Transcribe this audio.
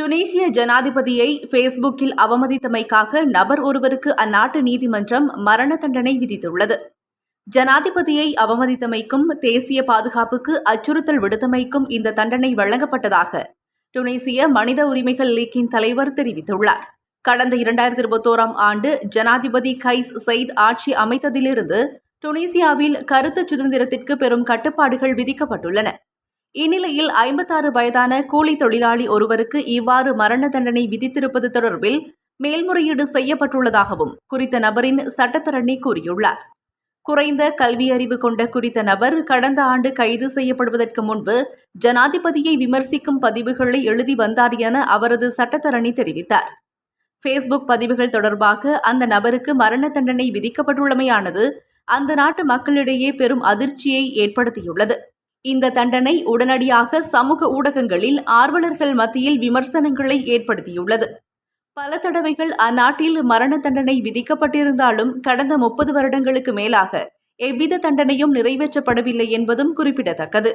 டுனீசிய ஜனாதிபதியை ஃபேஸ்புக்கில் அவமதித்தமைக்காக நபர் ஒருவருக்கு அந்நாட்டு நீதிமன்றம் மரண தண்டனை விதித்துள்ளது. ஜனாதிபதியை அவமதித்தமைக்கும் தேசிய பாதுகாப்புக்கு அச்சுறுத்தல் விடுத்தமைக்கும் இந்த தண்டனை வழங்கப்பட்டதாக டுனீசிய மனித உரிமைகள் லீக்கின் தலைவர் தெரிவித்துள்ளார். கடந்த இரண்டாயிரத்தி இருபத்தோராம் ஆண்டு ஜனாதிபதி கைஸ் சயித் ஆட்சி அமைத்ததிலிருந்து டுனீசியாவில் கருத்து சுதந்திரத்திற்கு பெரும் கட்டுப்பாடுகள் விதிக்கப்பட்டுள்ளன. இந்நிலையில் ஐம்பத்தாறு வயதான கூலி தொழிலாளி ஒருவருக்கு இவ்வாறு மரண தண்டனை விதித்திருப்பது தொடர்பில் மேல்முறையீடு செய்யப்பட்டுள்ளதாகவும் குறித்த நபரின் சட்டத்தரணி கூறியுள்ளார். குறைந்த கல்வியறிவு கொண்ட குறித்த நபர் கடந்த ஆண்டு கைது செய்யப்படுவதற்கு முன்பு ஜனாதிபதியை விமர்சிக்கும் பதிவுகளை எழுதி வந்தார் என அவரது சட்டத்தரணி தெரிவித்தார். ஃபேஸ்புக் பதிவுகள் தொடர்பாக அந்த நபருக்கு மரண தண்டனை விதிக்கப்பட்டுள்ளமையானது அந்த நாட்டு மக்களிடையே பெரும் அதிர்ச்சியை ஏற்படுத்தியுள்ளது. இந்த தண்டனை உடனடியாக சமூக ஊடகங்களில் ஆர்வலர்கள் மத்தியில் விமர்சனங்களை ஏற்படுத்தியுள்ளது. பல தடவைகள் அந்நாட்டில் மரண தண்டனை விதிக்கப்பட்டிருந்தாலும் கடந்த முப்பது வருடங்களுக்கு மேலாக எவ்வித தண்டனையும் நிறைவேற்றப்படவில்லை என்பதும் குறிப்பிடத்தக்கது.